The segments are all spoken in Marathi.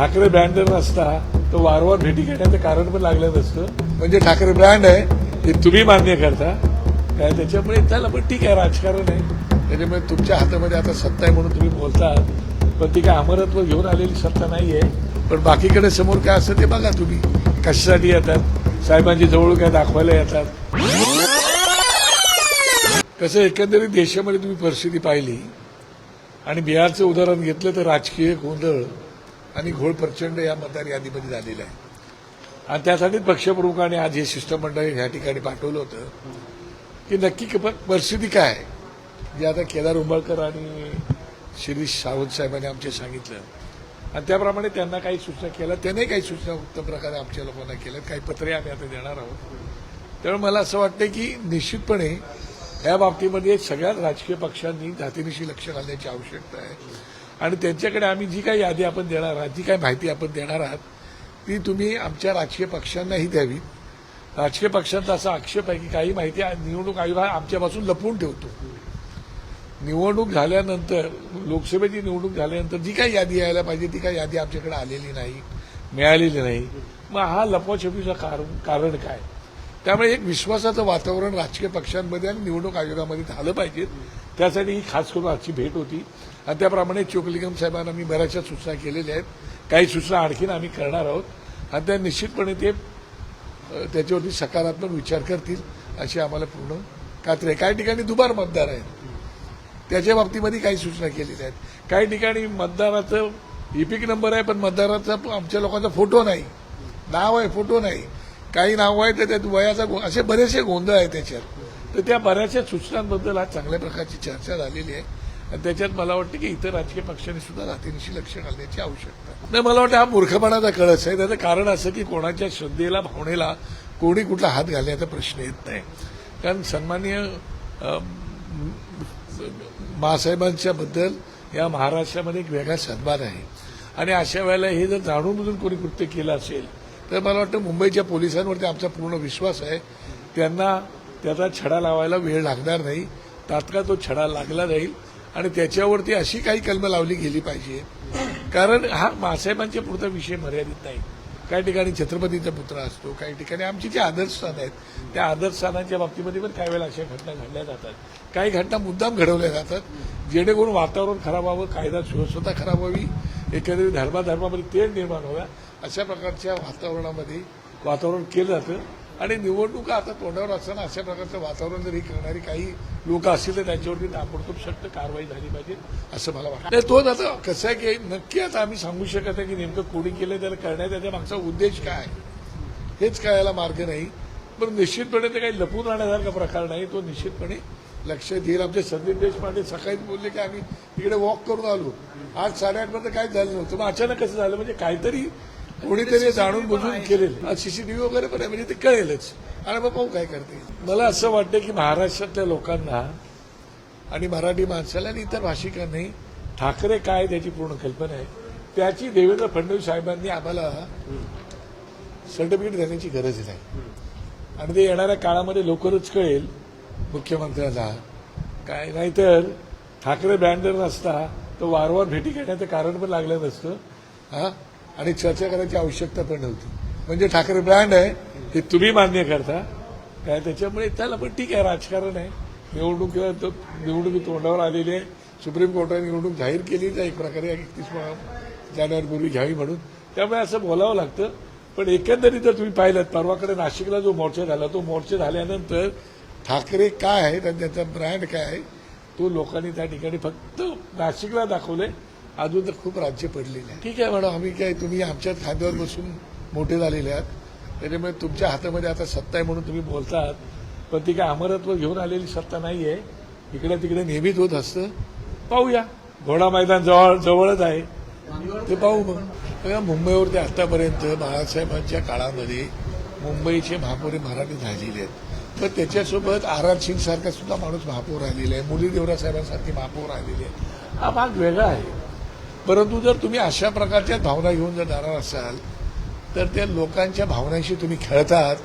ठाकरे ब्रँड जर नसता तर वारंवार भेटी घेण्याचं कारण पण लागलं नसतं म्हणजे ठाकरे ब्रँड आहे हे तुम्ही मान्य करता. काय त्याच्यामुळे त्याला पण ठीक आहे राजकारण आहे. त्याच्यामुळे तुमच्या हातामध्ये आता सत्ता आहे म्हणून तुम्ही बोलतात. पण ती काय अमरत्व घेऊन आलेली सत्ता नाही आहे पण बाकीकडे समोर काय असतं ते बघा तुम्ही. कशासाठी येतात? साहेबांची जवळ काय दाखवायला येतात? कसं एकंदरीत देशामध्ये तुम्ही परिस्थिती पाहिली. आणि बिहारचं उदाहरण घेतलं तर राजकीय गोंधळ. आणि घोळ प्रचंड या मतदार यादीमध्ये झालेला आहे. आणि त्यासाठीच पक्षप्रमुखाने आज हे शिष्टमंडळ ह्या ठिकाणी पाठवलं होतं की नक्की परिस्थिती काय आहे? जे आता केदार उंबळकर आणि शिरीष सावंत साहेबांनी आमचे सांगितलं. आणि त्याप्रमाणे त्यांना काही सूचना केल्या. त्याने काही सूचना उत्तम प्रकारे आमच्या लोकांना केल्या काही पत्रे आम्ही आता देणार आहोत. त्यामुळे मला असं वाटतं की निश्चितपणे या बाबतीमध्ये सगळ्याच राजकीय पक्षांनी जातीनिशी लक्ष घालण्याची आवश्यकता आहे. आणि त्यांच्याकडे आम्ही जी काही यादी आपण देणार आहात जी काही माहिती आपण देणार आहात ती तुम्ही आमच्या राजकीय पक्षांनाही द्यावी राजकीय पक्षांचा असा आक्षेप आहे की काही माहिती निवडणूक आयोग हा आमच्यापासून लपवून ठेवतो. निवडणूक झाल्यानंतर लोकसभेची निवडणूक झाल्यानंतर जी काही यादी यायला पाहिजे ती काही यादी आमच्याकडे आलेली नाही मिळालेली नाही. मग हा लपवाछपीचं कारण कारण काय? त्यामुळे एक विश्वासाचं वातावरण राजकीय पक्षांमध्ये आणि निवडणूक आयोगामध्ये झालं पाहिजे. त्यासाठी ही खास करून आजची भेट होती. आणि त्याप्रमाणे चोकलिंगम साहेबांना मी बऱ्याचशा सूचना केलेल्या आहेत. काही सूचना आणखीन आम्ही करणार आहोत. आणि त्या निश्चितपणे ते त्याच्यावरती सकारात्मक विचार करतील अशी आम्हाला पूर्ण खात्री आहे. काही ठिकाणी दुबार मतदार आहेत. त्याच्या बाबतीमध्ये काही सूचना केलेल्या आहेत. काही ठिकाणी मतदाराचं इपिक नंबर आहे पण मतदाराचा आमच्या लोकांचा फोटो नाही. नाव आहे फोटो नाही. काही नाव आहे तर त्यात वयाचा गो- असे बरेचसे गोंधळ आहे त्याच्यात. तर त्या बऱ्याचशा सूचनांबद्दल आज चांगल्या प्रकारची चर्चा झालेली आहे. आणि त्याच्यात मला वाटतं की इतर राजकीय पक्षांनी सुद्धा जातीनिशी लक्ष घालण्याची आवश्यकता नाही मला वाटतं हा मूर्खपणाचा कळस आहे. त्याचं कारण असं की कोणाच्या श्रद्धेला भावनेला कोणी कुठला हात घालण्याचा प्रश्न येत नाही. कारण सन्माननीय अं, मासाहेबांच्या बद्दल या महाराष्ट्रामध्ये एक वेगळा सन्मान आहे. आणि अशा वेळेला हे जर जाणून बुजून कोणी कृत्य केलं असेल तर मला वाटतं मुंबईच्या पोलिसांवरती आमचा पूर्ण विश्वास आहे. त्यांना त्याचा छडा लावायला वेळ लागणार नाही. तात्काळ तो छडा लागला जाईल. आणि त्याच्यावरती अशी काही कलमं लावली गेली पाहिजे. कारण हा मासाहेबांच्या पुरता विषय मर्यादित नाही. काही ठिकाणी छत्रपतीचा पुत्र असतो काही ठिकाणी आमचे जे आदर्शस्थान आहेत त्या आदर्श स्थानांच्या बाबतीमध्ये पण काही वेळेला अशा घटना घडल्या जातात. काही घटना मुद्दाम घडवल्या जातात जेणेकरून वातावरण खराब व्हावं कायदा सुव्यवस्था खराब व्हावी एकंदरीत धर्माधर्मामध्ये तेढ निर्माण व्हाव्या अशा प्रकारच्या वातावरणामध्ये वातावरण केलं जातं. आणि निवडणुका आता तोंडावर असताना अशा प्रकारचं वातावरण जरी करणारी काही लोक असतील तर त्यांच्यावरती ताबडतोब सक्त कारवाई झाली पाहिजे असं मला वाटतं. नाही, तोच आता कसं आहे की नक्की आता आम्ही सांगू शकत आहे की नेमकं कोणी केलं त्याला करण्यात त्याच्या मागचा उद्देश काय? हेच कळायला मार्ग नाही. पण निश्चितपणे ते काही लपून राहण्यासारखा प्रकार नाही तो निश्चितपणे लक्षात येईल. आमचे संदीप देशपांडे सकाळीच बोलले की आम्ही तिकडे वॉक करून आलो. आज साडेआठ पर्यंत काहीच झालं नव्हतं. मग अचानक कसं झालं? म्हणजे काहीतरी कोणीतरी जाणून बुजून केलेलं. सीसीटीव्ही वगैरे पण आहे म्हणजे ते कळेलच. आणि मग पाहू काय करते. मला असं वाटतं की महाराष्ट्रातल्या लोकांना आणि मराठी माणसाला आणि इतर भाषिकांनी ठाकरे काय त्याची पूर्ण कल्पना आहे त्याची देवेंद्र फडणवीस साहेबांनी आम्हाला सर्टिफिकेट देण्याची गरज नाही. आणि ते येणाऱ्या काळामध्ये लवकरच कळेल मुख्यमंत्र्याला काय नाहीतर ठाकरे ब्रँडर जर नसता तर वारंवार भेटी घेण्याचं कारण पण लागलं नसतं. हा? आणि चर्चा करायची आवश्यकता पण नव्हती. म्हणजे ठाकरे ब्रँड आहे हे तुम्ही मान्य करता. काय त्याच्यामुळे त्याला पण ठीक आहे राजकारण आहे. निवडणूक निवडणुकी तोंडावर आलेली आहे. सुप्रीम कोर्टाने निवडणूक जाहीर केली आहे एक प्रकारे एकतीस जानेवारीपूर्वी घ्यावी म्हणून. त्यामुळे असं बोलावं लागतं. पण एकंदरीत जर तुम्ही पाहिलं परवाकडे नाशिकला जो मोर्चा झाला तो मोर्चा झाल्यानंतर ठाकरे काय आहेत आणि त्यांचा ब्रँड काय आहे तो लोकांनी त्या ठिकाणी फक्त नाशिकला दाखवले अजून तर खूप राज्य पडलेले आहे ठीक आहे मॅडम. आम्ही काय तुम्ही आमच्याच खांद्यावर बसून मोठे झालेले आहात. त्याच्यामुळे तुमच्या हातामध्ये आता सत्ता आहे म्हणून तुम्ही बोलतात. पण ती काय अमरत्व घेऊन आलेली सत्ता नाही आहे इकडे तिकडे नेहमीच होत असतं. पाहूया. घोडा मैदान जवळ जवळच आहे. ते पाहू मग. मुंबईवरती आतापर्यंत बाळासाहेबांच्या काळामध्ये मुंबईचे महापौर मराठी झालेले आहेत. पण त्याच्यासोबत आर आर सिंग सारखा सुद्धा माणूस महापौर राहिलेला आहे. मुरली देवरा साहेबांसारखी महापौर राहिलेली आहे हा भाग वेगळा आहे. परंतु जर तुम्ही अशा प्रकारच्या भावना घेऊन जर जाणार असाल तर त्या लोकांच्या भावनांशी तुम्ही खेळतात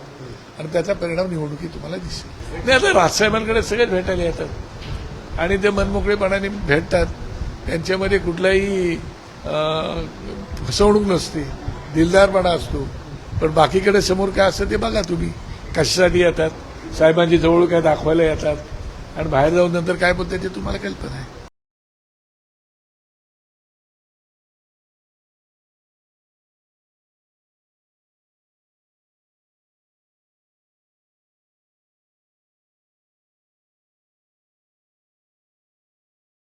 आणि त्याचा परिणाम निवडणुकीत तुम्हाला दिसेल. नाही आता राजसाहेबांकडे सगळेच भेटायला येतात. आणि ते मनमोकळेपणाने भेटतात. त्यांच्यामध्ये कुठलाही फसवणूक नसते. दिलदारपणा असतो. पण बाकीकडे समोर काय असतं ते बघा तुम्ही. कशासाठी येतात? साहेबांची जवळ काय दाखवायला येतात? आणि बाहेर जाऊन नंतर काय बोलतात ते तुम्हाला कल्पना आहे.